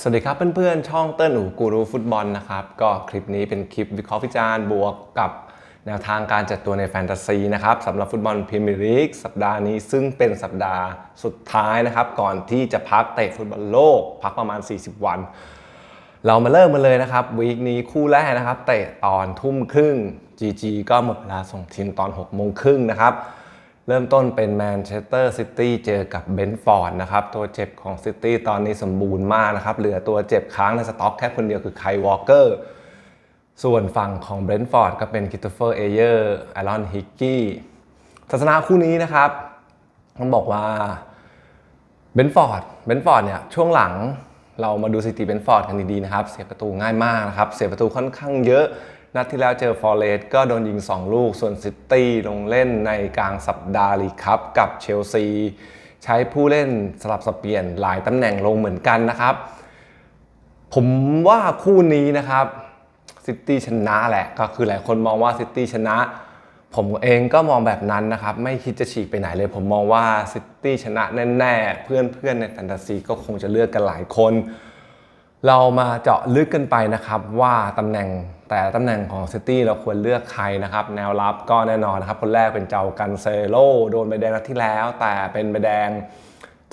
สวัสดีครับเพื่อนๆ ช่องเติ้ลหนูกูรูฟุตบอลนะครับก็คลิปนี้เป็นคลิปวิเคราะห์วิจารณ์บวกกับแนวทางการจัดตัวในแฟนตาซีนะครับสำหรับฟุตบอลพรีเมียร์ลีกสัปดาห์นี้ซึ่งเป็นสัปดาห์สุดท้ายนะครับ ก่อนที่จะพักเตะฟุตบอลโลก พักประมาณ 40 วัน เรามาเริ่มกันเลยนะครับวีคนี้คู่แรกนะครับ เตะตอนทุ่มครึ่ง GG ก็หมดเวลาส่งทีมตอน6โมงครึ่งนะครับ เริ่มต้นเป็นแมนเชสเตอร์ซิตี้เจอกับเบนฟอร์ดนะครับ ตัวเจ็บของซิตี้ตอนนี้สมบูรณ์มากนะครับ เหลือตัวเจ็บค้างในสต็อกแค่คนเดียวคือไคลวอลเกอร์ส่วนฝั่งของเบนฟอร์ดก็เป็นคิตเฟอร์เอเยอร์ไอรอนฮิกกี้ทัศนะคู่นี้นะครับต้องบอกว่าเบนฟอร์ดเบนฟอร์ดเนี่ยช่วงหลังเรามาดูสถิติเบนฟอร์ดกันดีๆนะครับ เสียประตูง่ายมากนะครับ เสียประตูค่อนข้างเยอะ นัดที่แล้วเจอฟอร์เรสก็โดนยิง 2 ลูก ส่วนซิตี้ลงเล่นในกลางสัปดาห์ลีครับกับเชลซี ใช้ผู้เล่นสลับสับเปลี่ยนหลายตำแหน่งลงเหมือนกันนะครับ ผมว่าคู่นี้นะครับซิตี้ชนะแหละ ก็คือหลายคนมองว่าซิตี้ชนะ ผมเองก็มองแบบนั้นนะครับ ไม่คิดจะฉีกไปไหนเลย ผมมองว่าซิตี้ชนะแน่ๆ เพื่อนๆในแฟนตาซีก็คงจะเลือกกันหลายคน เรามาเจาะลึกกันไปนะครับว่าตำแหน่ง แต่ตำแหน่งของซิตี้เราควรเลือกใครนะครับ แนวรับก็แน่นอนนะครับ คนแรกเป็นเจ้ากันเซโลโดนใบแดงนัดที่แล้ว แต่เป็นใบแดง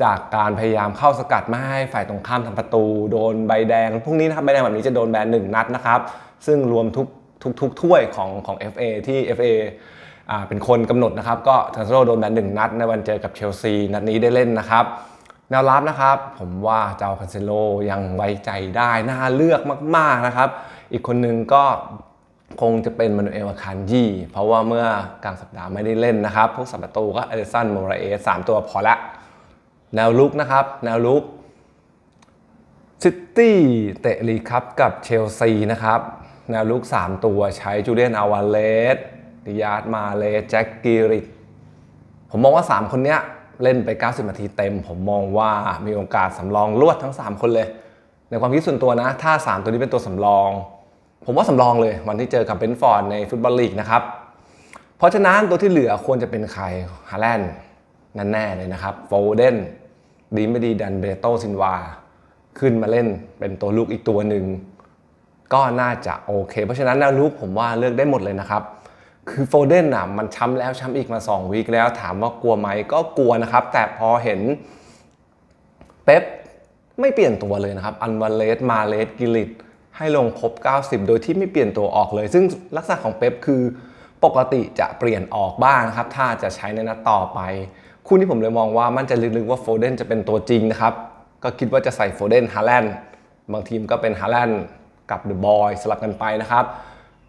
จากการพยายามเข้าสกัดไม่ให้ฝ่ายตรงข้ามทำประตู โดนใบแดงพรุ่งนี้นะครับใบแดงแบบนี้จะโดนแบนหนึ่งนัดนะครับ ซึ่งรวมทุกทุกทุกถ้วยของของ FA ที่ FA อ่าเป็นคนกำหนดนะครับ ก็ทันโซโลโดนแบนหนึ่งนัดในวันเจอกับเชลซีนัดนี้ได้เล่นนะครับแนวรับนะครับ ผมว่าเจ้าคันเซโลยังไว้ใจได้น่าเลือกมาก ๆนะครับ อีกคนนึงก็คงจะเป็นมานูเอลอาคานยีเพราะว่าเมื่อกลางสัปดาห์ไม่ได้เล่นนะครับ พวกสัมประตูก็เอเดสันโมราเอสสามตัวพอละ แนวลุกนะครับ แนวลุกซิตี้เตะลีครับกับเชลซีนะครับ แนวลุก 3 ตัวใช้จูเลียนอาวาเลสดิยาร์ดมาเลสแจ็คกิริตผมมองว่า 3 คนเนี้ยเล่นไป 90 นาทีเต็ม ผมมองว่ามีโอกาสสำรองลวดทั้ง 3 คนเลย ในความคิดส่วนตัวนะ ถ้า 3 ตัวนี้เป็นตัวสำรอง ผมว่าสำรองเลยวันที่เจอกับเบนฟอร์ดในฟุตบอลลีกนะครับ เพราะฉะนั้นตัวที่เหลือควรจะเป็นใครฮาแลนด์นั่นแน่เลยนะครับโฟเดนดีไม่ดีดันเบโตซินวา ขึ้นมาเล่นเป็นตัวลูกอีกตัวหนึ่ง ก็น่าจะโอเค เพราะฉะนั้นแนวลุกผมว่าเลือกได้หมดเลยนะครับ คือโฟเดนอะมันช้ำแล้วช้ำอีกมา 2 วีคแล้วถามว่ากลัวไหมก็กลัวนะครับ แต่พอเห็นเป๊ปไม่เปลี่ยนตัวเลยนะครับ อันวาเลสมาเลสกิลิต ให้ลงครบ 90 โดยที่ไม่เปลี่ยนตัวออกเลย ซึ่งลักษณะของเป๊ปคือปกติจะเปลี่ยนออกบ้างครับ ถ้าจะใช้ในนัดต่อไป คู่นี้ผมเลยมองว่ามั่นใจลึกๆว่าโฟเดนจะเป็นตัวจริงนะครับ ก็คิดว่าจะใส่โฟเดนฮาแลนด์บางทีมก็เป็นฮาแลนด์กับเดอะบอยสลับกันไปนะครับ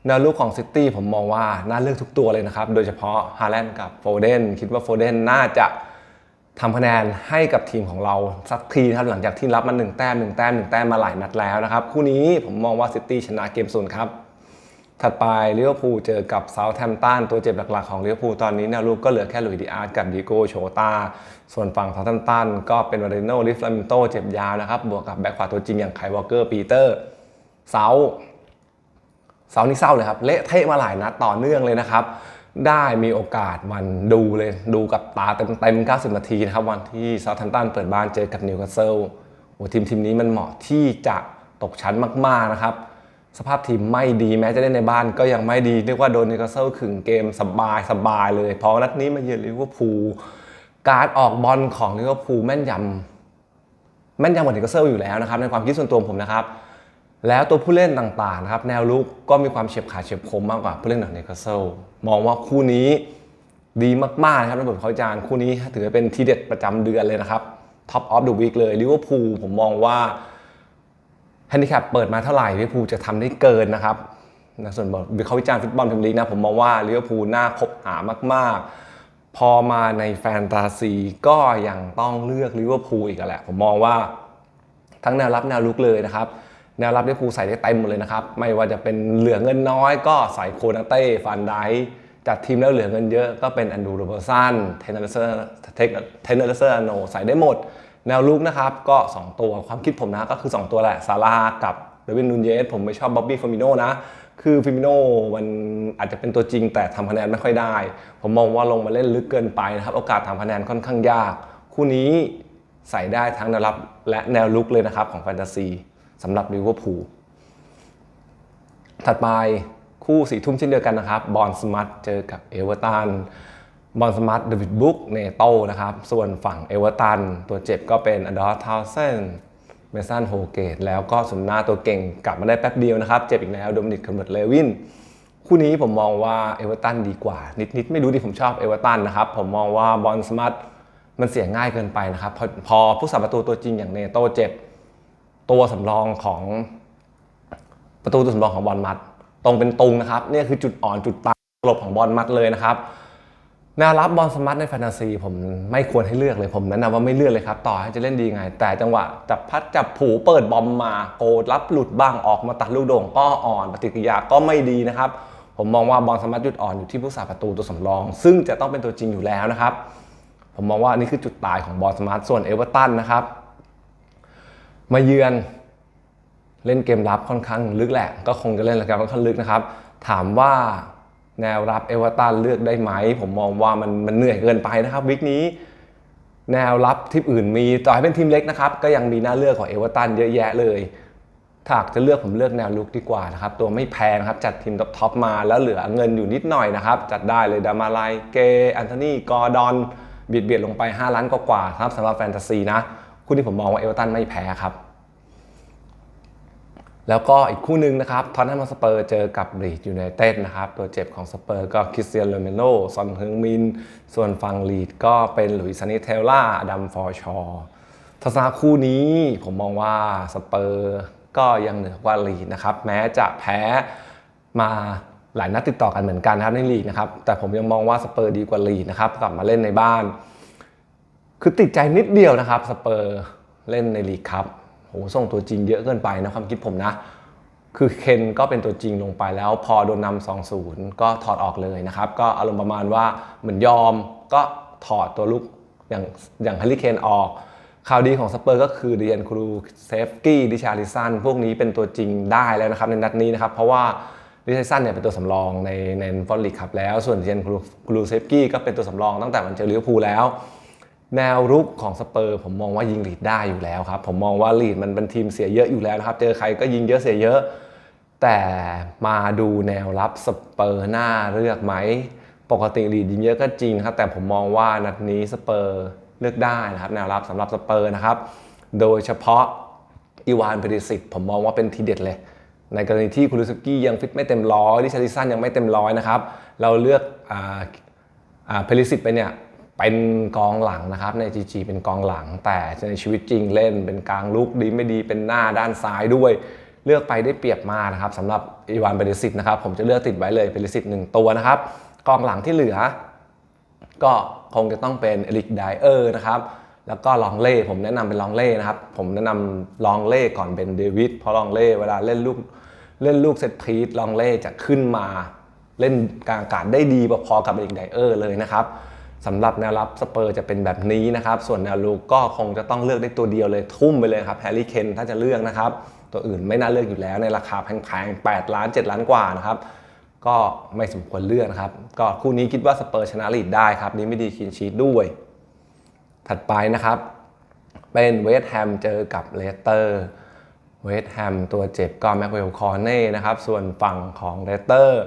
แนวลูกของซิตี้ผมมองว่าน่าเลือกทุกตัวเลยนะครับ โดยเฉพาะฮาแลนด์กับโฟเดนคิดว่าโฟเดนน่าจะ ทำคะแนนให้กับทีมของเราสักทีนะครับหลังจากที่รับมา1แต้ม1แต้ม1แต้มมาหลายนัดแล้วนะครับ คู่นี้ผมมองว่าซิตี้ชนะเกมศูนย์ครับ ถัดไปลิเวอร์พูลเจอกับเซาท์แฮมป์ตันตัวเจ็บหลักๆของลิเวอร์พูลตอนนี้แนวลูกก็เหลือแค่หลุยดิอาร์ตกับดิโก้โชตาส่วนฝั่งเซาท์แฮมป์ตันก็เป็นวาเรโนลิฟลามิโตเจ็บยาวนะครับบวกกับแบ็คขวาตัวจริงอย่างไควอเกอร์ปีเตอร์เซาเซานี่เศร้าเลยครับเละเทะมาหลายนัดต่อเนื่องเลยนะครับ ได้มีโอกาสมันดูเลยดูกับตาเต็มๆ 90 นาทีนะครับ วันที่ซาท์แฮมป์ตันเปิดบ้านเจอกับนิวคาสเซิลโอ้ทีมทีมนี้มันเหมาะที่จะตกชั้นมากๆนะครับ สภาพทีมไม่ดีแม้จะเล่นในบ้านก็ยังไม่ดี เรียกว่าโดนนิวคาสเซิลขึงเกมสบายสบายเลย พอนัดนี้มาเยือนลิเวอร์พูลการออกบอลของลิเวอร์พูลแม่นยำแม่นยำกว่านิวคาสเซิลอยู่แล้วนะครับในความคิดส่วนตัวผมนะครับ แล้วตัวผู้เล่นต่างๆนะครับแนวลุกก็มีความเฉียบขาดเฉียบคมมากกว่าผู้เล่นของนิวคาสเซิลมองว่าคู่นี้ดีมากๆนะครับในบทเขาจารย์คู่นี้ถือเป็นทีเด็ดประจำเดือนเลยนะครับท็อปออฟเดอะวีคเลยลิเวอร์พูลผมมองว่าแฮนดิแคปเปิดมาเท่าไหร่ลิเวอร์พูลจะทำได้เกินนะครับส่วนบอกเขาวิจารณ์ฟุตบอลพรีเมียร์ลีกนะผมมองว่าลิเวอร์พูลน่าคบหามาก ๆ พอมาในแฟนตาซีก็ยังต้องเลือกลิเวอร์พูลอีกแหละ ผมมองว่าทั้งแนวรับแนวลุกเลยนะครับ แนวรับลิเวอร์พูลใส่ได้เต็มหมดเลยนะครับ ไม่ว่าจะเป็นเหลือเงินน้อยก็ใส่โคนาเต้ฟันไดจัดทีมแล้วเหลือเงินเยอะก็เป็นอันดูโรเบอร์สันเทนเนอร์เซอร์เทนเนอร์เซอร์โนใส่ได้หมด แนวลุกนะครับ ก็ 2 ตัวความคิดผมนะก็คือ 2 ตัวแหละซาร่ากับเดวินนูนเยสผมไม่ชอบบ๊อบบี้ฟามิโนนะคือฟิมิโนมันอาจจะเป็นตัวจริงแต่ทำคะแนนไม่ค่อยได้ ผมมองว่าลงมาเล่นลึกเกินไปนะครับ โอกาสทำคะแนนค่อนข้างยาก คู่นี้ใส่ได้ทั้งแนวรับและแนวลุกเลยนะครับของแฟนตาซี สำหรับลิเวอร์พูลถัดไปคู่สี่ทุ่มเช่นเดียวกันนะครับบอลสมัตเจอกับเอเวอร์ตันบอลสมัตเดวิดบุ๊กเนโตนะครับ ส่วนฝั่งเอเวอร์ตันตัวเจ็บก็เป็นอดอร์ทาวเซนเมสันโฮเกตแล้วก็สุนหน้าตัวเก่งกลับมาได้แป๊บเดียวนะครับ เจ็บอีกแล้วโดมินิกคาร์เมร์ตเลวินคู่นี้ผมมองว่าเอเวอร์ตันดีกว่า นิดๆ ไม่รู้ดิผมชอบเอเวอร์ตันนะครับ ผมมองว่าบอลสมัตมันเสียง่ายเกินไปนะครับ พอผู้สับประตูตัวจริงอย่างเนโตเจ็บ ตัวสำรองของประตูตัวสำรองของบอลมัด ตรงเป็นตุงนะครับนี่คือจุดอ่อนจุดตายสลบของบอลมัดเลยนะครับแนวรับบอลสมัตในแฟนตาซีผมไม่ควรให้เลือกเลยผมแนะนำว่าไม่เลือกเลยครับ ต่อให้จะเล่นดีไง แต่จังหวะจับพัดจับผูเปิดบอมมาโกรับหลุดบ้างออกมาตัดลูกโด่งก็อ่อนปฏิกิริยาก็ไม่ดีนะครับ ผมมองว่าบอลสมัตจุดอ่อนอยู่ที่ผู้สาประตูตัวสำรอง ซึ่งจะต้องเป็นตัวจริงอยู่แล้วนะครับ ผมมองว่านี่คือจุดตายของบอลสมาร์ทส่วนเอเวอร์ตันนะครับ มาเยือนเล่นเกมรับค่อนข้างลึกแหละ ก็คงจะเล่นแล้วกันค่อนข้างลึกนะครับ ถามว่าแนวรับเอเวอร์ตันเลือกได้ไหม ผมมองว่ามันมันเหนื่อยเกินไปนะครับ วิกนี้ แนวรับทีมอื่นมีต่อให้เป็นทีมเล็กนะครับ ก็ยังมีหน้าเลือกของเอเวอร์ตันเยอะแยะเลยถ้าหากจะเลือกผมเลือกแนวลุกดีกว่านะครับ ตัวไม่แพงครับ จัดทีมท็อปมาแล้วเหลือเงินอยู่นิดหน่อยนะครับ จัดได้เลยดามาไลเกแอนโทนีกอร์ดอนเบียดเบียดลงไป 5 ล้านกว่าๆครับสำหรับแฟนตาซีนะ คู่ที่ผมมองว่าเอเวอร์ตันไม่แพ้ครับ แล้วก็อีกคู่หนึ่งนะครับทอนนัมสเปอร์เจอกับลีดยูไนเต็ดนะครับ ตัวเจ็บของสเปอร์ก็คริสเตียนโรเมโนซอนเฮงมิน ส่วนฝั่งลีดก็เป็นหลุยส์ซานิเทลล่าอดัมฟอร์ชอทัศนะคู่นี้ผมมองว่าสเปอร์ก็ยังเหนือกว่าลีดนะครับ แม้จะแพ้มาหลายนัดติดต่อกันเหมือนกันนะครับในลีกนะครับ แต่ผมยังมองว่าสเปอร์ดีกว่าลีดนะครับ กลับมาเล่นในบ้าน คือติดใจนิดเดียวนะครับสเปอร์เล่นในลีกครับโหส่งตัวจริงเยอะเกินไปนะความคิดผมนะ คือเคนก็เป็นตัวจริงลงไปแล้วพอโดนนำ2 0ก็ถอดออกเลยนะครับ ก็อารมณ์ประมาณว่าเหมือนยอมก็ถอดตัวลุกอย่างอย่างฮาริเคนออกข่าวดีของสเปอร์ก็คือเดียนครูเซฟกี้ดิชาริสันพวกนี้เป็นตัวจริงได้แล้วนะครับในนัดนี้นะครับ เพราะว่าดิชาริสันเนี่ยเป็นตัวสำรองในในฟอลลีกครับแล้ว ส่วนเดียนครูเซฟกี้ก็เป็นตัวสำรองตั้งแต่มันเจอลิเวอร์พูลแล้ว แนวรุกของสเปอร์ผมมองว่ายิงลีดได้อยู่แล้วครับ ผมมองว่าลีดมันเป็นทีมเสียเยอะอยู่แล้วนะครับ เจอใครก็ยิงเยอะเสียเยอะ แต่มาดูแนวรับสเปอร์หน้าเลือกไหม ปกติลีดยิงเยอะก็จริงครับ แต่ผมมองว่านัดนี้สเปอร์เลือกได้นะครับ แนวรับสำหรับสเปอร์นะครับ โดยเฉพาะอีวานเปริสิตผมมองว่าเป็นทีเด็ดเลย ในกรณีที่คุรุสกี้ยังฟิตไม่เต็มร้อยดิชาริสันยังไม่เต็มร้อยนะครับ เราเลือกอ่าอ่าเพลิสิตไปเนี่ย เป็นกองหลังนะครับใน GG เป็นกองหลัง แต่ในชีวิตจริงเล่นเป็นกลางลุกดีไม่ดีเป็นหน้าด้านซ้ายด้วย เลือกไปได้เปรียบมากนะครับสำหรับอีวานเบริสิตนะครับผมจะเลือกติดไว้เลยเบริสิตหนึ่งตัวนะครับกองหลังที่เหลือ ก็คงจะต้องเป็นเอลิกไดเออร์นะครับแล้วก็ลองเล่ผมแนะนำเป็นลองเล่นะครับ ผมแนะนำลองเล่ก่อนเป็นเดวิดเพราะลองเล่เวลาเล่นลูกเล่นลูกเซตพีทลองเล่จะขึ้นมา เล่นกลางอากาศได้ดีพอๆกับเอลิกไดเออร์เลยนะครับ สำหรับแนวรับสเปอร์จะเป็นแบบนี้นะครับ ส่วนแนวลุกก็คงจะต้องเลือกได้ตัวเดียวเลยทุ่มไปเลยครับแฮร์รี่เคนถ้าจะเลือกนะครับ ตัวอื่นไม่น่าเลือกอยู่แล้วในราคาแพงๆ8ล้าน 7 ล้านกว่านะครับ ก็ไม่สมควรเลือกนะครับ ก็คู่นี้คิดว่าสเปอร์ชนะลีดได้ครับนี้ไม่ดีคินชีตด้วย ถัดไปนะครับ เป็นเวสต์แฮมเจอกับเลสเตอร์เวสต์แฮมตัวเจ็บก็แม็กเวลคอร์เน่นะครับส่วนฝั่งของเลสเตอร์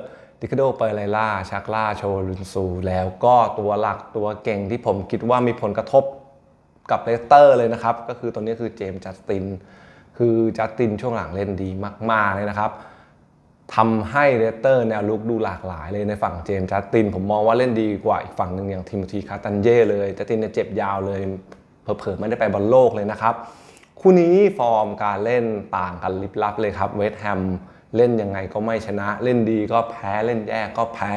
ดิคาโดเปเรล่าชักล่าโชลุนซู แล้วก็ตัวหลักตัวเก่งที่ผมคิดว่ามีผลกระทบกับเลสเตอร์เลยนะครับ ก็คือตัวนี้คือเจมส์จัสติน คือจัสตินช่วงหลังเล่นดีมาก ๆ เลยนะครับทำให้เรสเตอร์แนวลุกดูหลากหลายเลยในฝั่งเจมส์จัสติน ผมมองว่าเล่นดีกว่าอีกฝั่งหนึ่งอย่างทิมธีคาตันเย่เลยจัสตินเนี่ยเจ็บยาวเลยเผลอๆไม่ได้ไปบอลโลกเลยนะครับคู่นี้ฟอร์มการเล่นต่างกันลิบลับเลยครับเวสต์แฮม เล่นยังไงก็ไม่ชนะเล่นดีก็แพ้เล่นแย่ก็แพ้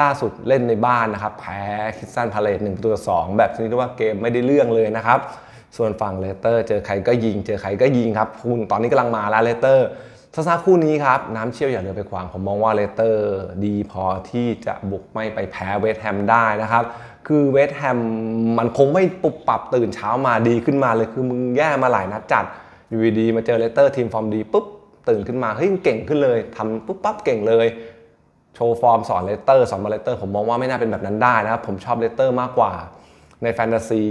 ล่าสุดเล่นในบ้านนะครับ แพ้คิสตันพาเลตหนึ่งประตัวสองแบบชนิดที่ว่าเกมไม่ได้เรื่องเลยนะครับ ส่วนฝั่งเลสเตอร์ เจอใครก็ยิง เจอใครก็ยิงครับคุณตอนนี้กำลังมาแล้วเลสเตอร์ทัศนะคู่นี้ครับ น้ำเชี่ยวอย่าเรือไปขวางผมมองว่าเลสเตอร์ ดีพอที่จะบุกไม่ไปแพ้เวสแฮมได้นะครับคือเวสแฮมมันคงไม่ปุบปรับตื่นเช้ามาดีขึ้นมาเลยคือมึงแย่มาหลายนัดจัดอยู่ดีๆมาเจอเลสเตอร์ทีมฟอร์มดีปุ๊บ ตื่นขึ้นมาเฮ้ยเก่งขึ้นเลยทำปุ๊บปั๊บเก่งเลย โชว์ฟอร์มสอนเลสเตอร์สอนมาเลสเตอร์ผมมองว่าไม่น่าเป็นแบบนั้นได้นะครับผมชอบเลสเตอร์มากกว่า ในแฟนตาซี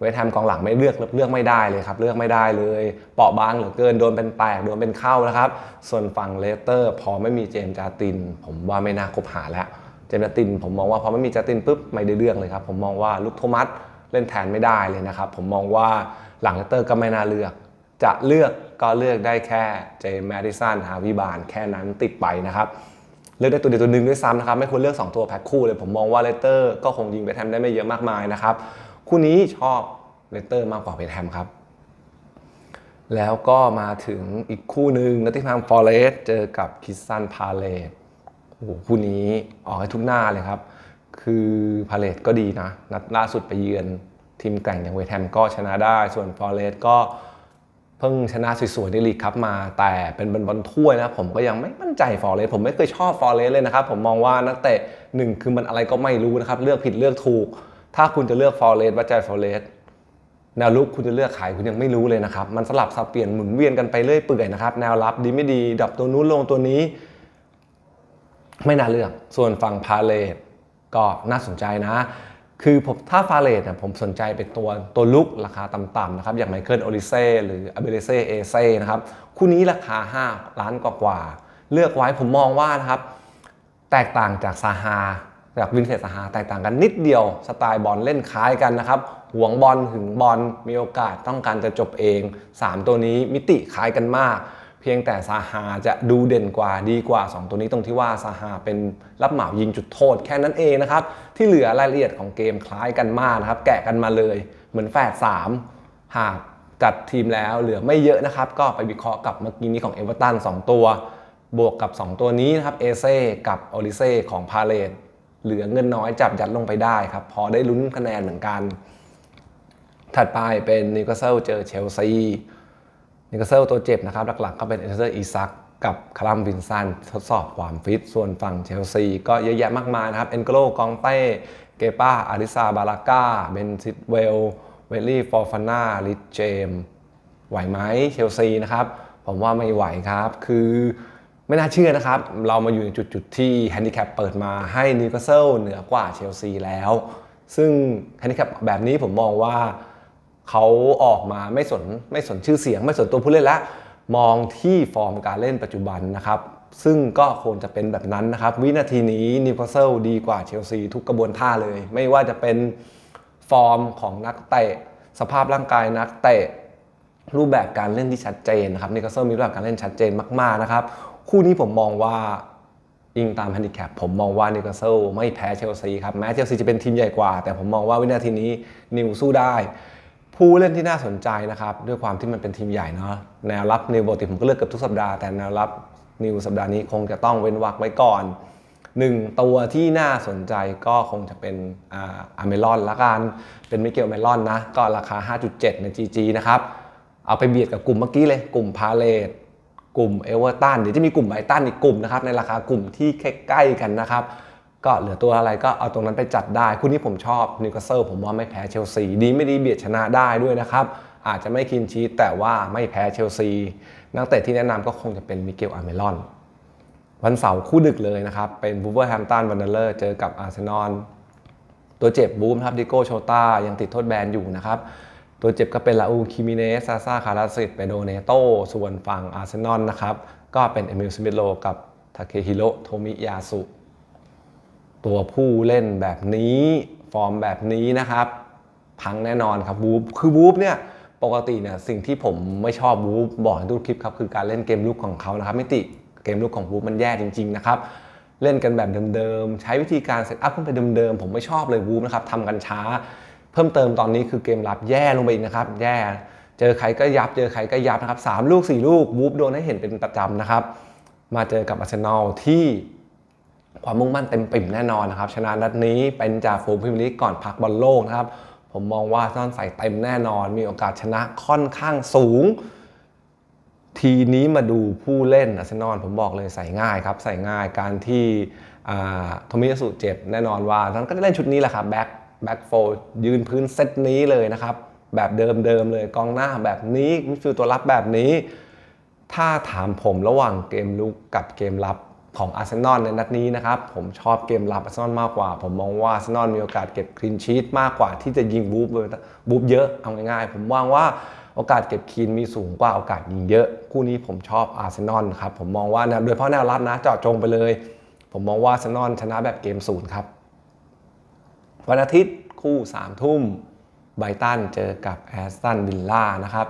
เวทแฮมกองหลังไม่เลือกเลือกไม่ได้เลยครับ เลือกไม่ได้เลย เปราะบางเหลือเกินโดนเป็นแตกโดนเป็นเข้านะครับ ส่วนฝั่งเลสเตอร์ พอไม่มีเจมส์จาติน ผมว่าไม่น่าคบหาแล้ว เจมส์จาติน ผมมองว่าพอไม่มีจาตินปุ๊บไม่ได้เรื่องเลยครับ ผมมองว่าลุคโทมัสเล่นแทนไม่ได้เลยนะครับ ผมมองว่าหลังเลสเตอร์ก็ไม่น่าเลือก จะเลือก ก็เลือกได้แค่เจมส์แมดิสันฮาวิบานแค่นั้นติดไปนะครับเลือกได้ตัวเดียวตัวหนึ่งด้วยซ้ำนะครับไม่ควรเลือก 2 ตัวแพ็คคู่เลย ผมมองว่าเลสเตอร์ก็คงยิงเวทแฮมได้ไม่เยอะมากมายนะครับคู่นี้ชอบเลสเตอร์มากกว่าเวทแฮมครับแล้วก็มาถึงอีกคู่หนึ่งนัตติงแฮมฟอร์เรสเจอกับคิสซันพาเลตโอ้โหคู่นี้ออกให้ทุกหน้าเลยครับ คือพาเลตก็ดีนะ นัดล่าสุดไปเยือนทีมแกร่งอย่างเวทแฮมก็ชนะได้ ส่วนฟอร์เรสก็ เพิ่งชนะสวยๆในลีกครับมา แต่เป็นบอลถ้วยนะผมก็ยังไม่มั่นใจฟอร์เรสผมไม่เคยชอบฟอร์เรสเลยนะครับ ผมมองว่านักเตะหนึ่งคือมันอะไรก็ไม่รู้นะครับ เลือกผิดเลือกถูก ถ้าคุณจะเลือกฟอร์เรสว่าใจฟอร์เรสแนวลุกคุณจะเลือกขายคุณยังไม่รู้เลยนะครับ มันสลับสับเปลี่ยนหมุนเวียนกันไปเรื่อยเปื่อยนะครับ แนวรับดีไม่ดี ดับตัวนู้นลงตัวนี้ ไม่น่าเลือก ส่วนฝั่งพาเลตก็น่าสนใจนะ คือผมถ้าฟาเลตเนี่ยผมสนใจเป็นตัวตัวลุกราคาต่ำๆนะครับ อย่างไมเคิลโอลิเซ่หรืออเบเลเซ่เอเซ่นะครับ คู่นี้ราคา 5 ล้านกว่าๆเลือกไว้ผมมองว่านะครับ แตกต่างจากซาฮาจากวินเทจซาฮาแตกต่างกันนิดเดียวสไตล์บอลเล่นคล้ายกันนะครับหวงบอลหึงบอลมีโอกาสต้องการจะจบเอง 3 ตัวนี้มิติคล้ายกันมาก พียงแต่ซาฮาจะดูเด่นกว่าดีกว่า 2 ตัวนี้ตรงที่ว่าซาฮาเป็นรับเหมายิงจุดโทษแค่นั้นเองนะครับ ที่เหลือรายละเอียดของเกมคล้ายกันมากนะครับ แกะกันมาเลยเหมือนแฝด3หากจัดทีมแล้วเหลือไม่เยอะนะครับ ก็ไปวิเคราะห์กับเมื่อกี้นี้ของเอเวอร์ตัน2ตัว บวกกับ 2 ตัวนี้นะครับเอเซ่กับโอลิเซ่ของพาเลตเหลือเงินน้อยจับยัดลงไปได้ครับพอได้ลุ้นคะแนนเหมือนกัน ถัดไปเป็นนิวคาสเซิลเจอเชลซี นิวคาสเซิลตัวเจ็บนะครับหลักๆก็เป็นเอเซอร์อีซักกับคารัมวินสันทดสอบความฟิต ส่วนฝั่งเชลซีก็เยอะแยะมากมายนะครับ เอ็นโกโลกองเต้ เกป้าอาริซาบาลาก้า เบนซิตเวล เวลลี่ฟอร์ฟาน่าลิทเจม ไหวไหมเชลซีนะครับ ผมว่าไม่ไหวครับ คือไม่น่าเชื่อนะครับ เรามาอยู่ในจุดๆที่แฮนดิแคปเปิดมาให้นิวคาสเซิลเหนือกว่าเชลซีแล้ว ซึ่งแฮนดิแคปแบบนี้ผมมองว่า เขาออกมาไม่สนไม่สนชื่อเสียง ไม่สนตัวผู้เล่นล้วมองที่ฟอร์มการเล่นปัจจุบันนะครับ ซึ่งก็ควรจะเป็นแบบนั้นนะครับ วินาทีนี้นิวคาสเซิลดีกว่าเชลซีทุกกระบวนท่าเลย ไม่ว่าจะเป็นฟอร์มของนักเตะ สภาพร่างกายนักเตะ รูปแบบการเล่นที่ชัดเจนนะครับนิวคาสเซิลมีรูปแบบการเล่นชัดเจนมากๆนะครับ คู่นี้ผมมองว่าอิงตามแฮนดิแคปผมมองว่านิวคาสเซิลไม่แพ้เชลซีครับแม้เชลซีจะเป็นทีมใหญ่กว่า แต่ผมมองว่าวินาทีนี้นิวสู้ได้ ผู้เล่นที่น่าสนใจนะครับ ด้วยความที่มันเป็นทีมใหญ่เนาะแนวรับนิวปกติผมก็เลือกเกับทุกสัปดาห์แต่แนวรับนิวสัปดาห์นี้คงจะต้องเว้นวรรคไว้ก่อนหนึ่งตัวที่น่าสนใจก็คงจะเป็นอาร์เมลอนละกันเป็นมิเกลเมลอนนะ ก็ราคา 5.7 ใน GG นะครับ เอาไปเบียดกับกลุ่มเมื่อกี้เลย กลุ่มพาเลตกลุ่มเอเวอร์ตันเดี๋ยวจะมีกลุ่มไบตันอีกกลุ่มนะครับ ในราคากลุ่มที่ใกล้ๆกันนะครับ ก็เหลือตัวอะไรก็เอาตรงนั้นไปจัดได้ คู่นี้ผมชอบนิวคาสเซิลผมว่าไม่แพ้เชลซีดีไม่ดีเบียดชนะได้ด้วยนะครับ อาจจะไม่คินชีแต่ว่าไม่แพ้เชลซี นักเตะที่แนะนำก็คงจะเป็นมิเกลอาร์เมลอน วันเสาร์คู่ดึกเลยนะครับ เป็นบูเวอร์แฮมตันวันเดอร์เจอกับอาร์เซนอลตัวเจ็บบูมครับดิโก้โชตายังติดโทษแบนอยู่นะครับตัวเจ็บก็เป็นลาอูคิมิเนสซาซาคาราสิตเปโดเนโตส่วนฝั่งอาร์เซนอลนะครับก็เป็นเอมิลสมิธโลกับทาเคฮิโรโทมิยาสุ ตัวผู้เล่นแบบนี้ฟอร์มแบบนี้นะครับพังแน่นอนครับวูฟคือวูฟเนี่ยปกติเนี่ยสิ่งที่ผมไม่ชอบวูฟบอกในทุกคลิปครับคือการเล่นเกมลุกของเขานะครับมิติเกมลุกของวูฟมันแย่จริงๆนะครับเล่นกันแบบเดิมๆ ใช้วิธีการเซตอัพขึ้นไปเดิมๆ ผมไม่ชอบเลยวูฟนะครับทำกันช้า เพิ่มเติมตอนนี้คือเกมรับแย่ลงไปอีกนะครับ แย่ เจอใครก็ยับ เจอใครก็ยับนะครับสามลูกสี่ลูกวูฟโดนให้เห็นเป็นประจำนะครับ มาเจอกับอาร์เซนอลที่ ความมุ่งมั่นเต็มปิ่มแน่นอนนะครับ ชนะนัดนี้เป็นจ่าฝูงพรีเมียร์ลีกก่อนพักบอลโลกนะครับ ผมมองว่าซ่อนใส่เต็มแน่นอน มีโอกาสชนะค่อนข้างสูง ทีนี้มาดูผู้เล่นอาร์เซนอลผมบอกเลยใส่ง่ายครับ ใส่ง่ายการที่โทมิยาสุเจ็บแน่นอนว่าท่านก็จะเล่นชุดนี้แหละครับแบ็คแบ็คโฟยืนพื้นเซตนี้เลยนะครับ แบบเดิมๆเลยกองหน้าแบบนี้มิดฟิลด์ตัวรับแบบนี้ ถ้าถามผมระหว่างเกมลุกกับเกมรับ ของอาร์เซนอลในนัดนี้นะครับผมชอบเกมรับอาร์เซนอลมากกว่า ผมมองว่าอาร์เซนอลมีโอกาสเก็บคลีนชีตมากกว่าที่จะยิงบูฟบูฟเยอะเอาง่ายๆ ผมวางว่าโอกาสเก็บคลีนมีสูงกว่าโอกาสยิงเยอะ คู่นี้ผมชอบอาร์เซนอลครับผมมองว่านวโดยเฉพาะแนวรับนะเจาะจงไปเลย ผมมองว่าอาร์เซนอลชนะแบบเกมศูนย์ครับ วันอาทิตย์คู่3ามทุ่มไบตันเจอกับแอสตันวิลล่านะครับ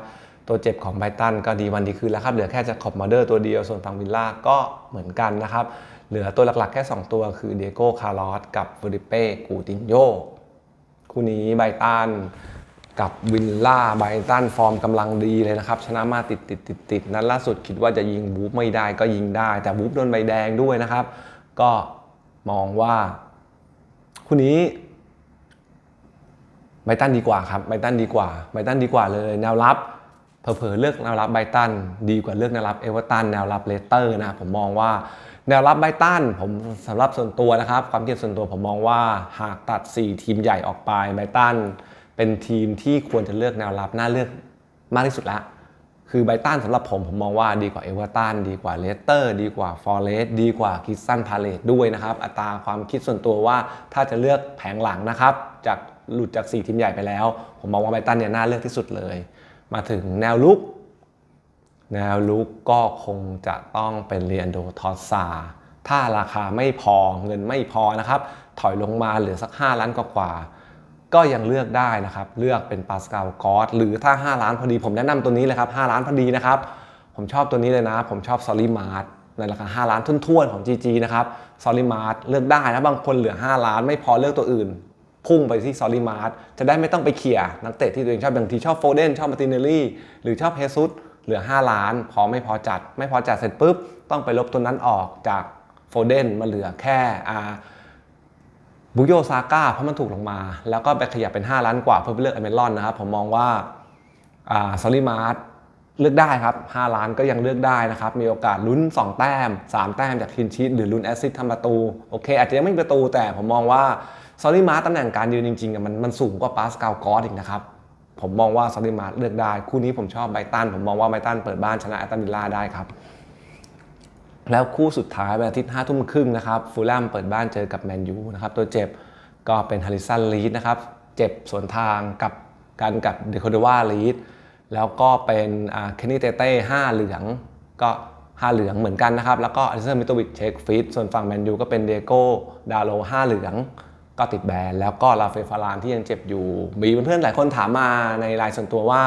ตัวเจ็บของไบตันก็ดีวันดีคืนแล้วครับ เหลือแค่จะขอบมาเดอร์ตัวเดียวส่วนฝั่งวิลล่าก็เหมือนกันนะครับ เหลือตัวหลักๆแค่ 2 ตัวคือเดโก้คาร์ลอสกับฟริเป้กูตินโยคู่นี้ไบตันกับวิลล่าไบตันฟอร์มกำลังดีเลยนะครับ ชนะมาติดติดติดติดนั้นล่าสุดคิดว่าจะยิงบูฟไม่ได้ก็ยิงได้ แต่บูฟโดนใบแดงด้วยนะครับ ก็มองว่าคู่นี้ไบตันดีกว่าครับไบตันดีกว่าไบตันดีกว่าเลยแนวรับ เผลอๆเลือกแนวรับไบตันดีกว่าเลือกแนวรับเอเวอร์ตันแนวรับเลสเตอร์นะผมมองว่าแนวรับไบตันผมสำหรับส่วนตัวนะครับ ความคิดส่วนตัวผมมองว่าหากตัด 4 ทีมใหญ่ออกไปไบตันเป็นทีมที่ควรจะเลือกแนวรับน่าเลือกมากที่สุดละคือไบตันสำหรับผมผมมองว่าดีกว่าเอเวอร์ตันดีกว่าเลสเตอร์ดีกว่าฟอร์เรสดีกว่าคิสซันพาเลตด้วยนะครับ อัตราความคิดส่วนตัวว่าถ้าจะเลือกแผงหลังนะครับจากหลุดจาก 4 ทีมใหญ่ไปแล้ว ผมมองว่าไบตันเนี่ยน่าเลือกที่สุดเลย มาถึงแนวลุก แนวลุกก็คงจะต้องเป็นเรียนโดทอสซา ถ้าราคาไม่พอเงินไม่พอนะครับ ถอยลงมาเหลือสัก 5 ล้านกว่า ก็ยังเลือกได้นะครับ เลือกเป็นปาสกาลกอสหรือถ้า 5 ล้านพอดีผมแนะนำตัวนี้เลยครับ 5 ล้านพอดีนะครับ ผมชอบตัวนี้เลยนะ ผมชอบซอลิมาร์ทในราคา 5 ล้านทุ่นๆของ GG นะครับซอลิมาร์ทเลือกได้นะบางคนเหลือ 5 ล้านไม่พอเลือกตัวอื่น พุ่งไปที่ซอลิมาร์ทจะได้ไม่ต้องไปเขี่ยนักเตะที่ตัวเองชอบบางทีชอบโฟเดนชอบมาตินเนลลี่หรือชอบเฮซุสเหลือ 5 ล้าน พอไม่พอจัด ไม่พอจัดเสร็จปุ๊บ ต้องไปลบตัวนั้นออกจากโฟเดนมาเหลือแค่อาบุโยซาก้าเพราะมันถูกลงมา แล้วก็ไปขยับเป็น 5 ล้านกว่าเพื่อไปเลือกอเมรอนนะครับ ผมมองว่าซอลิมาร์ทเลือกได้ครับ 5 ล้านก็ยังเลือกได้นะครับ มีโอกาสลุ้น 2 แต้ม 3 แต้มจากคินชีตหรือลุ้นแอซิสทำประตู โอเค อาจจะยังไม่มีประตูแต่ผมมองว่า ซอลิมาร์ตำแหน่งการยืนจริงๆมันมันสูงกว่าปาสกาลกอสอีกนะครับ ผมมองว่าซอลิมาร์เลือกได้ คู่นี้ผมชอบไบรตันผมมองว่าไบรตันเปิดบ้านชนะแอตตันวิลล่าได้ครับแล้วคู่สุดท้ายวันอาทิตย์ห้าทุ่มครึ่งนะครับฟูลแลมเปิดบ้านเจอกับแมนยูนะครับตัวเจ็บก็เป็นฮาริสันลีดนะครับเจ็บสวนทางกับกันกับเดคเดวาลีดแล้วก็เป็นเคนนี่เตเต้ห้าเหลืองก็ห้าเหลืองเหมือนกันนะครับ แล้วก็อลิสันมิโตวิชเช็คฟิตส่วนฝั่งแมนยูก็เป็นเดโก้ดาโลห้าเหลือง ก็ติดแบนแล้วก็ลาเฟฟารานที่ยังเจ็บอยู่ มีเพื่อนๆหลายคนถามมาในไลน์ส่วนตัวว่า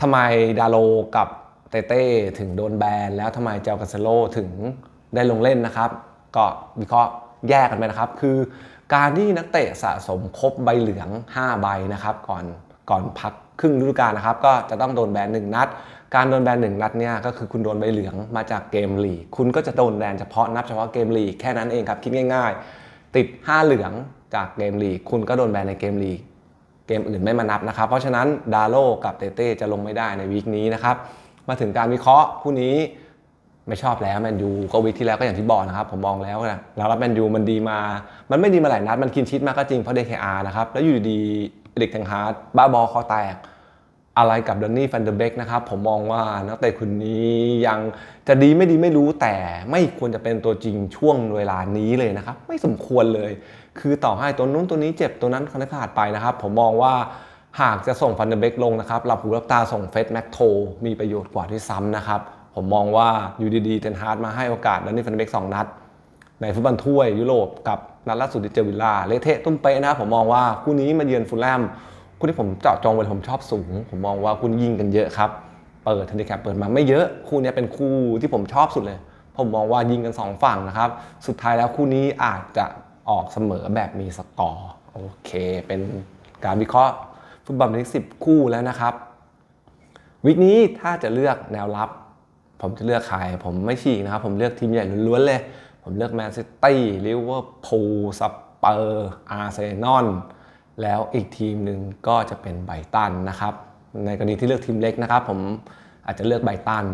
ทำไมดาโลกับเต้เต้ถึงโดนแบนแล้วทำไมเจลกาเซโลถึงได้ลงเล่นนะครับ ก็วิเคราะห์แยกกันไปนะครับ คือการที่นักเตะสะสมครบใบเหลือง 5 ใบนะครับก่อนก่อนพักครึ่งฤดูกาลนะครับ ก็จะต้องโดนแบนหนึ่งนัด การโดนแบนหนึ่งนัดเนี่ยก็คือคุณโดนใบเหลืองมาจากเกมลีกคุณก็จะโดนแบนเฉพาะนับเฉพาะเกมลีกแค่นั้นเองครับคิดง่าย ๆ ติด 5 เหลือง จากเกมลีกคุณก็โดนแบนในเกมลีกเกมอื่นไม่มานับนะครับ เพราะฉะนั้นดาโลกับเตเต้จะลงไม่ได้ในวีคนี้นะครับ มาถึงการวิเคราะห์คู่นี้ไม่ชอบแล้วแมนยูก็วีคที่แล้วก็อย่างที่บอกนะครับ ผมมองแล้วนะแล้วรับแมนยูมันดีมา มันไม่ดีมาหลายนัด มันคินชิดมากก็จริงเพราะ DKR นะครับ แล้วอยู่ดีเด็กแทงฮาร์ดบ้าบอคอแตก อะไรกับดอนนี่แฟนเดอร์เบกนะครับ ผมมองว่านักเตะคนนี้ยังจะดีไม่ดีไม่รู้แต่ไม่ควรจะเป็นตัวจริงช่วงเวลานี้เลยนะครับ ไม่สมควรเลย คือต่อให้ตัวนู้นตัวนี้เจ็บตัวนั้นคนนี้ขาดไปนะครับ ผมมองว่าหากจะส่งฟันเดเบกลงนะครับหลับหูหลับตาส่งเฟสแม็กโทมีประโยชน์กว่าที่ซ้ำนะครับ ผมมองว่าอยู่ดีๆเทนฮาร์ดมาให้โอกาสดอนนี่แฟนเดเบกสองนัด ในฟุตบอลถ้วยยุโรปกับนัดล่าสุดที่เจอวิลล่าเลเทะตุ้มเป๊ะนะผมมองว่าคู่นี้มาเยือนฟูลแลมคู่ที่ผมเจาะจองไว้ผมชอบสูง ผมมองว่าคุณยิงกันเยอะครับเปิดทันทีแคปเปิดมาไม่เยอะคู่นี้เป็นคู่ที่ผมชอบสุดเลย ผมมองว่ายิงกัน 2 ฝั่งนะครับ สุดท้ายแล้วคู่นี้อาจจะ ออกเสมอแบบมีสกอร์โอเค เป็นการวิเคราะห์ฟุตบอลในสิบคู่แล้วนะครับ วิกนี้ถ้าจะเลือกแนวรับ ผมจะเลือกใครผมไม่ฉีกนะครับ ผมเลือกทีมใหญ่ล้วนๆเลย ผมเลือกแมนซิตี้ลิเวอร์พูลสเปอร์อาร์เซนอลแล้วอีกทีมหนึ่งก็จะเป็นไบตันนะครับ ในกรณีที่เลือกทีมเล็กนะครับ ผมอาจจะเลือกไบตัน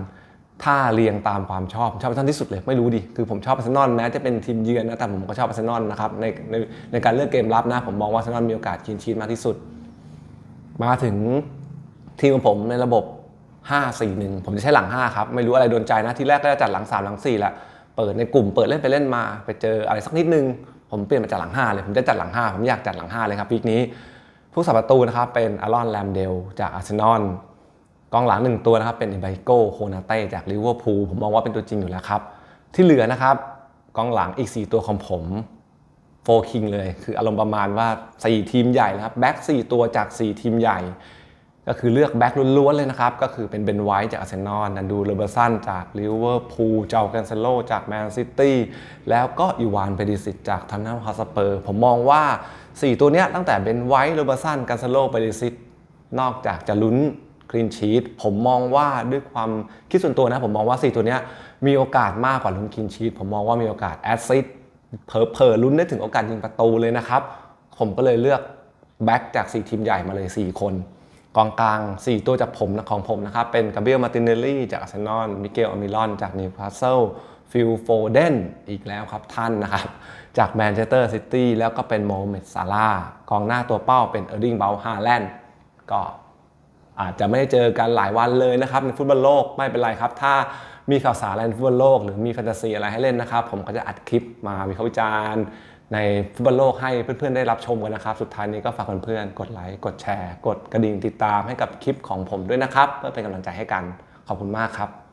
ถ้าเรียงตามความชอบผมชอบไบรตันที่สุดเลยไม่รู้ดิคือผมชอบอาร์เซนอลแม้จะเป็นทีมเยือนนะแต่ผมก็ชอบอาร์เซนอลนะครับในในในการเลือกเกมรับนะผมมองว่าอาร์เซนอลมีโอกาสคินชีนมากที่สุด มาถึงทีมของผมในระบบ 5 4 1 ผมจะใช้หลัง 5 ครับ ไม่รู้อะไรโดนใจนะทีแรกก็จะจัดหลัง 3 หลัง4แหละเปิดในกลุ่มเปิดเล่นไปเล่นมา ไปเจออะไรสักนิดนึง ผมเปลี่ยนมาจัดหลัง 5 เลยผมจะจัดหลัง 5 ผมอยากจัดหลัง 5 เลยครับวีคนี้ผู้สับประตูนะครับเป็นอารอนแรมเดลจากอาร์เซนอล กองหลังหนึ่งตัวนะครับเป็นอิบาโกโคนาเต้จากลิเวอร์พูลผมมองว่าเป็นตัวจริงอยู่แล้วครับ ที่เหลือนะครับกองหลังอีก 4 ตัวของผมโฟคิงเลย คืออารมณ์ประมาณว่า 4 ทีมใหญ่นะครับแบ็ก4ตัวจาก 4 ทีมใหญ่ ก็คือเลือกแบ็กล้วนๆเลยนะครับ ก็คือเป็นเบนไวท์จากอาร์เซนอลนันดูเลเบอร์สันจากลิเวอร์พูลเจ้าแกนเซโลจากแมนซิตี้แล้วก็อีวานเปดิสิตจากทันนัมฮาสเปอร์ ผมมองว่า 4 ตัวเนี้ยตั้งแต่เบนไวท์เลเบอร์สันกันเซโลเปดิสิตนอกจากจะลุ้น คลีนชีตผมมองว่าด้วยความคิดส่วนตัวนะ ผมมองว่า 4 ตัวนี้มีโอกาสมากกว่าลุ้นคลีนชีตผมมองว่ามีโอกาสแอสซิสเผลอๆลุ้นได้ถึงโอกาสยิงประตูเลยนะครับ ผมก็เลยเลือกแบ็กจาก 4 ทีมใหญ่มาเลย 4 คนกองกลาง 4 ตัวจากผมนะของผมนะครับ เป็นกาเบรียลมาตินเนลลี่จากอาร์เซนอลมิเกลอมิลอนจากนิวคาสเซิลฟิลโฟเดนอีกแล้วครับท่านนะครับ จากแมนเชสเตอร์ซิตี้แล้วก็เป็นโมเม็ดซาลากองหน้าตัวเป้าเป็นเออร์ดิงเบลฮาแลนด์ก็ อาจจะไม่ได้เจอกันหลายวันเลยนะครับในฟุตบอลโลกไม่เป็นไรครับ ถ้ามีข่าวสารอะไรในฟุตบอลโลก หรือมีแฟนตาซีอะไรให้เล่นนะครับ ผมก็จะอัดคลิปมาวิเคราะห์วิจารณ์ในฟุตบอลโลกให้เพื่อนๆได้รับชมกันนะครับ สุดท้ายนี้ก็ฝากเพื่อนๆกดไลค์กดแชร์ กดกระดิ่งติดตามให้กับคลิปของผมด้วยนะครับเพื่อเป็นกำลังใจให้กันขอบคุณมากครับ